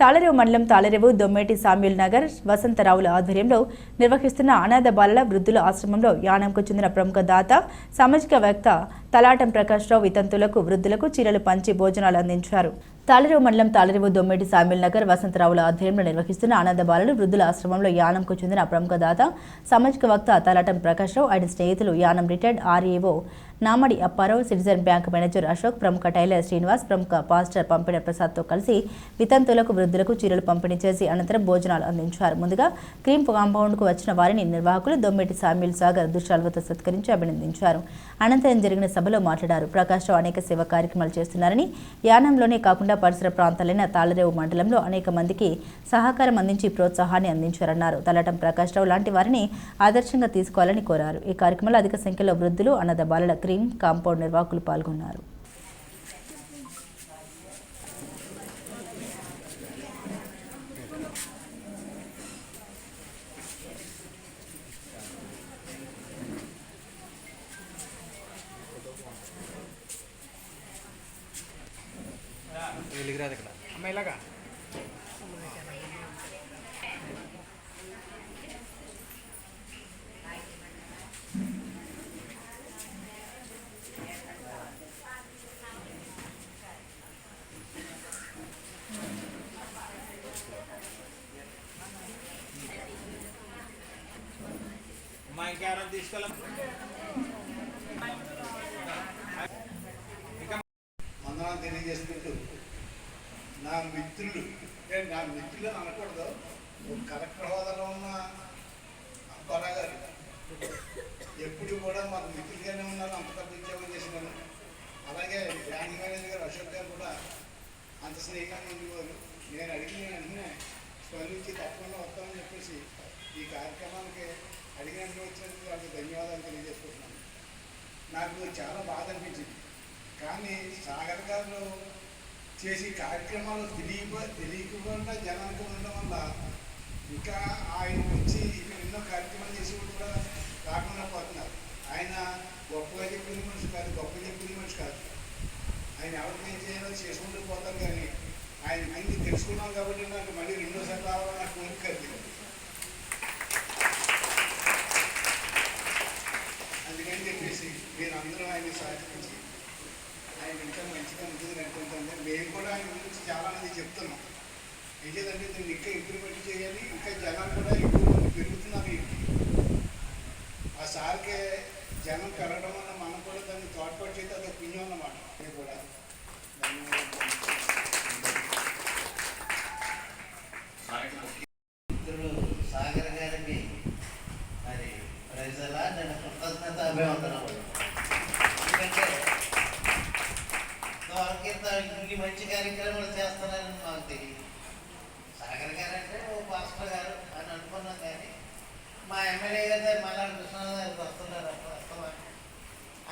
తాళరేవు మండలం తాళరేవు దొమ్మేటి సామ్యుల్ నగర్ వసంతరావుల ఆధ్వర్యంలో నిర్వహిస్తున్న అనాథ బాలల వృద్ధుల ఆశ్రమంలో యానంకు చెందిన ప్రముఖ దాత సామాజికవేత్త తలాటం ప్రకాశ్రావు వితంతులకు వృద్ధులకు చీరలు పంచి భోజనాలు అందించారు. తాళరేవు మండలం తాళరేవు దొమ్మేటి సామ్యుల్ నగర్ వసంతరావుల ఆధ్వర్యంలో నిర్వహిస్తున్న అనాథ బాలలు వృద్ధుల ఆశ్రమంలో యానంకు చెందిన ప్రముఖ దాత సామాజిక వక్త తలాటం ప్రకాశ్రావు ఆయన స్నేహితులు Yanam retired RAO Namadi Apparao citizen bank manager Ashok ప్రముఖ టైలర్ శ్రీనివాస్ ప్రముఖ పాస్టర్ పంపిణ ప్రసాద్తో కలిసి వితంతులకు వృద్ధులకు చీరలు పంపిణీ చేసి అనంతరం భోజనాలు అందించారు. ముందుగా క్రీమ్ కాంపౌండ్కు వచ్చిన వారిని నిర్వాహకులు దొమ్మిటి సామ్యుల్ సాగర్ దుశాల్వతో సత్కరించి అభినందించారు. అనంతరం జరిగిన సభలో మాట్లాడారు. ప్రకాష్ రావు అనేక సేవ కార్యక్రమాలు చేస్తున్నారని యానంలోనే కాకుండా పరిసర ప్రాంతాలైన తాళరేవు మండలంలో అనేక మందికి సహకారం అందించి ప్రోత్సాహాన్ని అందించారన్నారు. తలటం ప్రకాష్ రావు లాంటి వారిని ఆదర్శంగా తీసుకోవాలని కోరారు. ఈ కార్యక్రమంలో అధిక సంఖ్యలో వృద్ధులు అన్నద బాలల క్రీమ్ కాంపౌండ్ నిర్వాహకులు పాల్గొన్నారు. వెలిగిరాదు ఇక్కడ అమ్మ ఇలాగా. వందనాలు తెలియజేసుకుంటూ నా మిత్రులు అంటే నా మిత్రులు అనకూడదు. కలెక్టర్ హోదాలో ఉన్న అబ్బారా గారు ఎప్పుడు కూడా మాకు మిత్రులుగానే ఉన్నారు అంత పెద్ద ఉద్యోగం చేసినాను అలాగే బ్యాంక్ మేనేజర్ గారు అశోక్ గారు కూడా అంత స్నేహంగా ఉండేవారు నేను అడిగిన వెంటనే స్పందించి తప్పకుండా వస్తామని చెప్పేసి ఈ కార్యక్రమాన్ని అడిగిన వెంటనే వచ్చినందుకు వాళ్ళకి ధన్యవాదాలు తెలియజేసుకుంటున్నాను. నాకు చాలా బాధ అనిపించింది. కానీ సాగర్ గారు చేసే కార్యక్రమాలు తెలియ తెలియకుండా జనానికి ఉండడం వల్ల ఇంకా ఆయన వచ్చి ఇక్కడ ఎన్నో కార్యక్రమాలు చేసి కూడా రాకుండా పోతున్నారు. ఆయన గొప్పగా చెప్పిన మనిషి కాదు గొప్ప చెప్పిన మనిషి కాదు. ఆయన ఎవరికి ఏం చేయాలో చేసుకుంటూ పోతారు కానీ ఆయన మంది తెలుసుకున్నాం కాబట్టి నాకు మళ్ళీ రెండోసారి నాకు కోరిక కలిగింది అందుకని చెప్పేసి మీరు అందరూ ఆయన సహకరించి ఆయన ఇంకా మంచిగా ఉంటుంది అనుకుంటుంది మేము కూడా ఆయన గురించి చాలా మంది చెప్తున్నాం ఏంటంటే దీన్ని ఇంకా ఇంప్రూవ్మెంట్ చేయాలి ఇంకా జనం కూడా ఎక్కువ మంది పెరుగుతున్నారు ఆ సార్కే జనం పెరగడం వల్ల మనం కూడా దాన్ని తోడ్పాటు చేస్తే అదొక పుణ్యం అన్నమాట. ఇది కూడా. సాగర్ గారికి మరి ప్రజలా నేను కృతజ్ఞత ఎందుకంటే ఇన్ని మంచి కార్యక్రమాలు చేస్తున్నారని మాకు తెలియదు సాగర్ గారు అంటే ఓ పాస్టర్ గారు అని అనుకున్నాం కానీ మా ఎమ్మెల్యే గారు మల్లాడి కృష్ణారావు గారికి వస్తున్నారు వస్తామని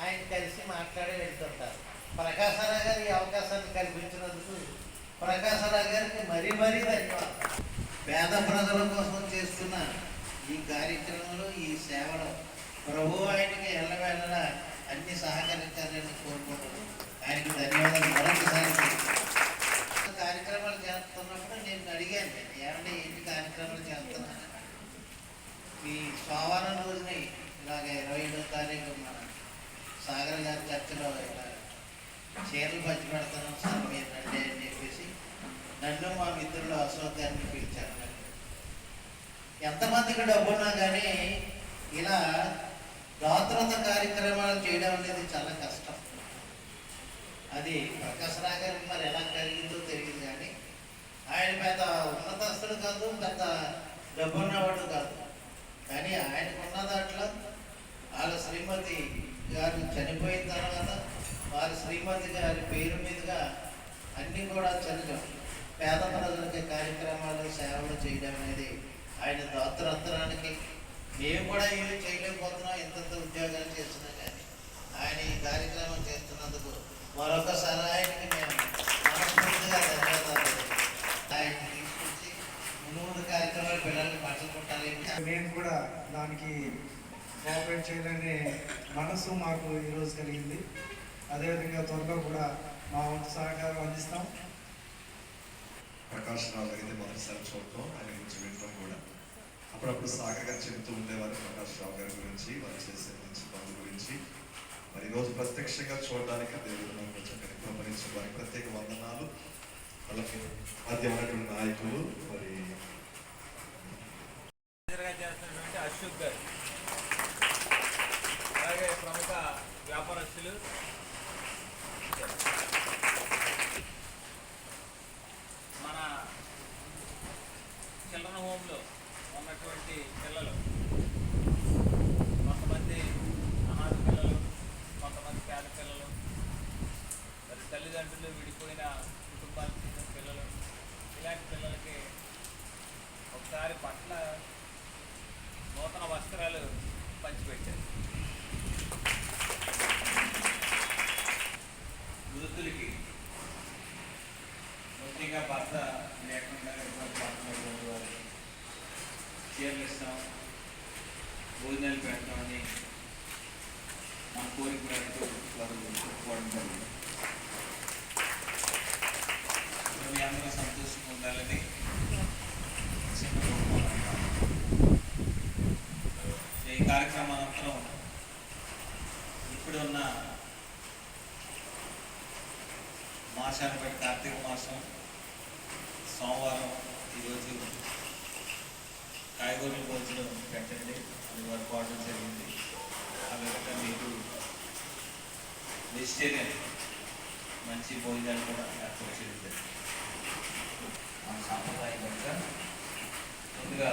ఆయన కలిసి మాట్లాడి వెళ్తుంటారు. ప్రకాశరావు గారు ఈ అవకాశాన్ని కల్పించినందుకు ప్రకాశరావు గారికి మరీ మరీ ధన్యవాదాలు. పేద ప్రజల కోసం చేస్తున్న ఈ కార్యక్రమంలో ఈ సేవలో ప్రభు ఆయనకి ఎల్లవేళలా అన్ని సహకరించాలని కోరుకుంటున్నాను ఆయనకి ధన్యవాదాలు మరొకసారి కార్యక్రమాలు చేస్తున్నప్పుడు నేను అడిగాను ఏమంటే ఏంటి కార్యక్రమాలు చేస్తున్నాను ఈ సోమవారం రోజున ఇలాగ ఇరవై ఐదో తారీఖు మన సాగర్ చర్చలో చీరలు పంచి పెడతాను సార్ మీరు రండి అని చెప్పేసి నన్ను మా మిత్రులు అశోక్ గారిని పిలిచారు. ఎంతమందికి డబ్బున్నా కానీ ఇలా దాతృత కార్యక్రమాలు చేయడం అనేది చాలా కష్టం. అది ప్రకాశ్ రావు గారికి మరి ఎలా కలిగిందో తెలియదు కానీ ఆయన పెద్ద ఉన్నతస్తుడు కాదు పెద్ద డబ్బున్నవాడు కాదు. కానీ ఆయనకున్న దాంట్లో వాళ్ళ శ్రీమతి గారు చనిపోయిన తర్వాత వారి శ్రీమతి గారి పేరు మీదుగా అన్నీ కూడా చదివాం పేద ప్రజలకి కార్యక్రమాలు సేవలు చేయడం అనేది ఆయన దాతృత్రానికి మేము కూడా ఏమీ చేయలేకపోతున్నాం ఇంతంత ఉద్యోగాలు చేస్తున్నా కానీ. ఆయన ఈ కార్యక్రమం చేస్తున్నందుకు మరొకసారి ఆయనకి మేము మనస్ఫూర్తిగా ధన్యవాదాలు. ఆయన తీసుకొచ్చి ముందు ముందు కార్యక్రమాలు పిల్లల్ని పంచుకుంటాలి నేను కూడా దానికి కోఆపరేట్ చేయాలనే మనసు మాకు ఈరోజు కలిగింది. అదేవిధంగా త్వరలో కూడా మా వంతు సహకారం అందిస్తాం. ప్రకాష్ రావు అయితే మొదటిసారి చూడటం ఆయన గురించి వినడం కూడా. అప్పుడప్పుడు సాగగా చెబుతూ ఉండేవారు ప్రకాష్ రావు గారి గురించి వారు చేసే మంచి పనుల గురించి. మరి ఈరోజు ప్రత్యక్షంగా చూడడానికి దేవుడు నాకు కొంచెం కృపణించిన వారికి ప్రత్యేక వందనాలు. వాళ్ళకి మధ్య ఉన్నటువంటి నాయకులు మరి ముఖ్యంగా భర్త లేకుండా ఇబ్బంది వారు చీరలు ఇస్తాం భోజనాలు పెడతామని మన కోరిక మేరకు వారు చెప్పుకోవడం జరిగింది. మీ అందరూ సంతోషంగా ఉండాలని ఈ కార్యక్రమం అనంతరం మాసాన్ని బట్టి కార్తీక మాసం సోమవారం ఈరోజు కాయగూరల భోజనం పెట్టండి. అది వారు ఆర్డర్ జరిగింది. ఆ విధంగా మీకు వెజిటేరియన్ మంచి భోజనాలు కూడా ఏర్పాటు చేయడం మన సాంప్రదాయకంగా ముందుగా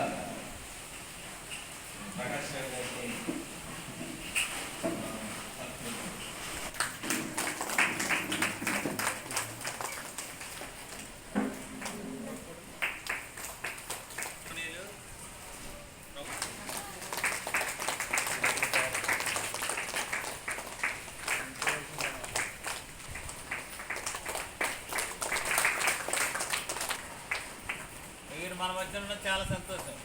ప్రకాష్ గారి గారికి ఆ, పత్రిక. నేను చాలా సంతోషం.